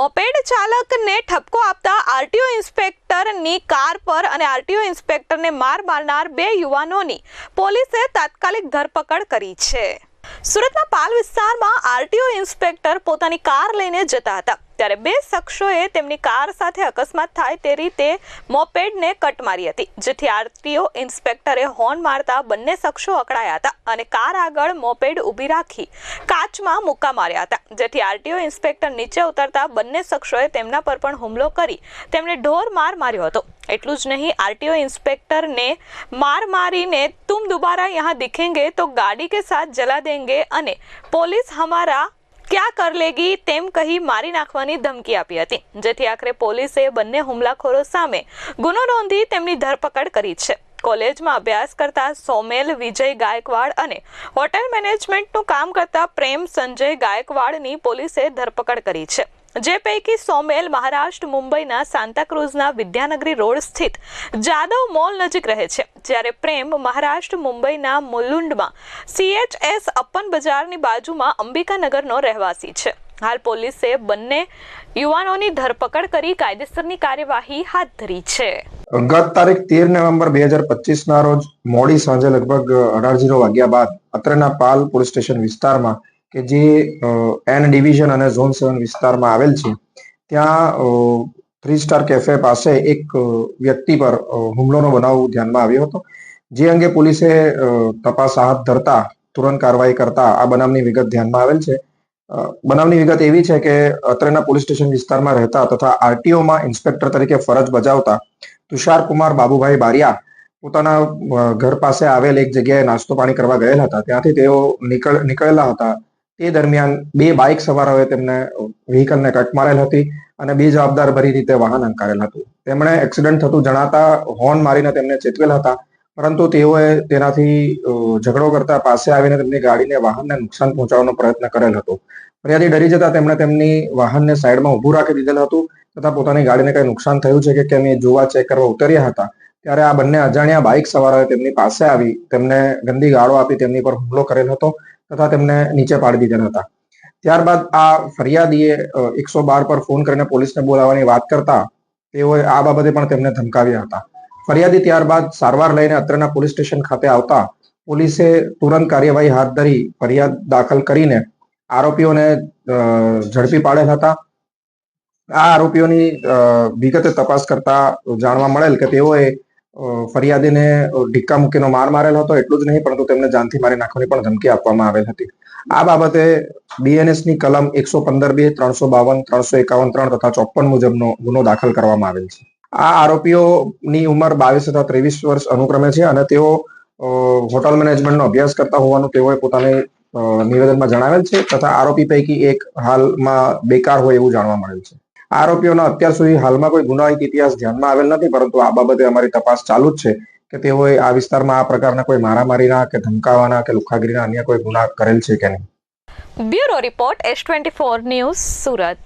Moped ચાલકને ઠપકો આપતા આરટીઓ ઇન્સ્પેક્ટરની કાર પર અને આરટીઓ ઇન્સ્પેક્ટરને માર મારનાર બે યુવાનોની પોલીસે તાત્કાલિક ધરપકડ કરી છે. સુરતના પાલ વિસ્તારમાં આરટીઓ ઇન્સ્પેક્ટર પોતાની કાર લઈને જતા હતા. ત્યારે બે શખ્સોએ તેમની કાર સાથે અકસ્માત થાય તે રીતે મોપેડને કટ મારી હતી, જેથી આરટીઓ ઇન્સ્પેક્ટરે હોર્ન મારતા બંને શખ્સો અકળાયા હતા અને કાર આગળ મોપેડ ઊભી રાખી કાચમાં મુક્કા માર્યા હતા, જેથી આરટીઓ ઇન્સ્પેક્ટર નીચે ઉતરતા બંને શખ્સોએ તેમના પર પણ હુમલો કરી તેમણે ઢોર માર માર્યો હતો. એટલું જ નહીં, આરટીઓ ઇન્સ્પેક્ટરને માર મારીને તુમ દુબારા યહાં દિખેંગે તો ગાડી કે સાથ જલા દેંગે અને પોલીસ હમારા ક્યાં કર લેગી તેમ કહી મારી નાખવાની ધમકી આપી હતી. જેથી આખરે પોલીસે બંને હુમલાખોરો સામે ગુનો નોંધી તેમની ધરપકડ કરી છે. કોલેજમાં અભ્યાસ કરતા સોમેલ, વિજય ગાયકવાડ અને હોટેલ મેનેજમેન્ટનું કામ કરતા પ્રેમ સંજય ગાયકવાડની પોલીસે ધરપકડ કરી છે. જે પૈકી સોમેલ મહારાષ્ટ્ર, મુંબઈના સાંતાક્રુઝના વિદ્યાનગરી રોડ સ્થિત જાદવ મોલ નજીક રહે છે. જ્યારે પ્રેમ મહારાષ્ટ્ર, મુંબઈના મુલુંડમાં સીએચએસ અપન બજારની બાજુમાં અંબિકાનગરનો રહેવાસી છે. હાલ પોલીસે બંને યુવાનોની ધરપકડ કરી કાયદેસરની કાર્યવાહી હાથ ધરી છે. ગત તારીખ તેર નવેમ્બર બે હજાર પચીસ ના રોજ મોડી સાંજે લગભગ અઢાર જીરો વાગ્યા બાદ અત્રેના પાલ પોલીસ સ્ટેશન વિસ્તારમાં કે જે એન ડિવિઝન અને ઝોન સેવન વિસ્તારમાં આવેલ છે, ત્યાં થ્રી સ્ટાર કેફે પાસે એક વ્યક્તિ પર હુમલોનો બનાવ ધ્યાનમાં આવ્યો હતો. જે અંગે પોલીસે તપાસ હાથ ધરતા, તુરંત કાર્યવાહી કરતા આ બનાવની વિગત ધ્યાનમાં આવેલ છે. બનાવની વિગત એવી છે કે અત્રેના પોલીસ સ્ટેશન વિસ્તારમાં રહેતા તથા આરટીઓમાં ઇન્સ્પેક્ટર તરીકે ફરજ બજાવતા તુષાર કુમાર બાબુભાઈ બારિયા પોતાના ઘર પાસે આવેલ એક જગ્યાએ નાસ્તો પાણી કરવા ગયેલા હતા. ત્યાંથી તેઓ નીકળ, નીકળેલા હતા. તે દરમિયાન બે બાઇક સવારોએ તેમને વ્હીકલને કટ મારેલ હતી અને બે જવાબદાર ભરી રીતે વાહન અંકારેલ હતું. તેમણે એક્સિડન્ટ થતું જણાતા હોર્ન મારીને તેમને ચેતવેલ હતા. પરંતુ તેઓએ તેનાથી ઝઘડો કરતા પાસે આવીને તેમની ગાડીને વાહનને નુકસાન પહોંચાડવાનો પ્રયત્ન કરેલ હતો. ફરિયાદી ડરી જતા તેમણે તેમની વાહનને સાઈડમાં ઊભું રાખી દીધેલ હતું તથા પોતાની ગાડીને કઈ નુકસાન થયું છે કે કેમ એ જોવા ચેક કરવા ઉતર્યા હતા. ત્યારે આ બંને અજાણ્યા બાઇક સવારોએ તેમની પાસે આવી, તેમને ગંદી ગાળો આપી તેમની પર હુમલો કરેલ હતો તથા તેમને નીચે પાડી દીધેલ હતા. ત્યારબાદ આ ફરિયાદીએ એકસો બાર પર ફોન કરીને પોલીસને બોલાવવાની વાત કરતા તેઓએ આ બાબતે પણ તેમને ધમકાવ્યા હતા. ફરિયાદી ત્યારબાદ સારવાર લઈને અત્રના પોલીસ સ્ટેશન ખાતે આવતા પોલીસે તુરંત કાર્યવાહી હાથ ધરી ફરિયાદ દાખલ કરીને આરોપીઓને ઝડપી પાડેલ હતા. આ આરોપીઓની વિગતે તપાસ કરતા જાણવા મળેલ કે તેઓએ ફરિયાદીને ઢીક્કા મૂકીનો માર મારેલ હતો, એટલું જ નહીં, પરંતુ તેમને જાનથી મારી નાખવાની પણ ધમકી આપવામાં આવેલ હતી. આ બાબતે બીએનએસની કલમ એકસો પંદર બે, ત્રણસો બાવન, ત્રણસો એકાવન, ત્રણ તથા ચોપન મુજબનો ગુનો દાખલ કરવામાં આવેલ છે. આ આરોપીઓની ઉંમર બાવીસ તથા ત્રેવીસ વર્ષ અનુક્રમે છે અને તેઓ હોટલ મેનેજમેન્ટનો અભ્યાસ કરતા હોવાનું તેઓએ પોતાની નિવેદનમાં જણાવેલ છે તથા આરોપી પૈકી એક હાલમાં બેકાર હોય એવું જાણવા મળેલ છે. આરોપીઓના અત્યાર સુધી હાલમાં કોઈ ગુનાહિત ઇતિહાસ ધ્યાનમાં આવેલ નથી, પરંતુ આ બાબતે અમારી તપાસ ચાલુ જ છે કે તેઓએ આ વિસ્તારમાં આ પ્રકારના કોઈ મારામારીના કે ધમકાવાના કે લુખાગીરીના અન્ય કોઈ ગુના કરેલ છે કે નહીં. Bureau report S twenty four news Surat.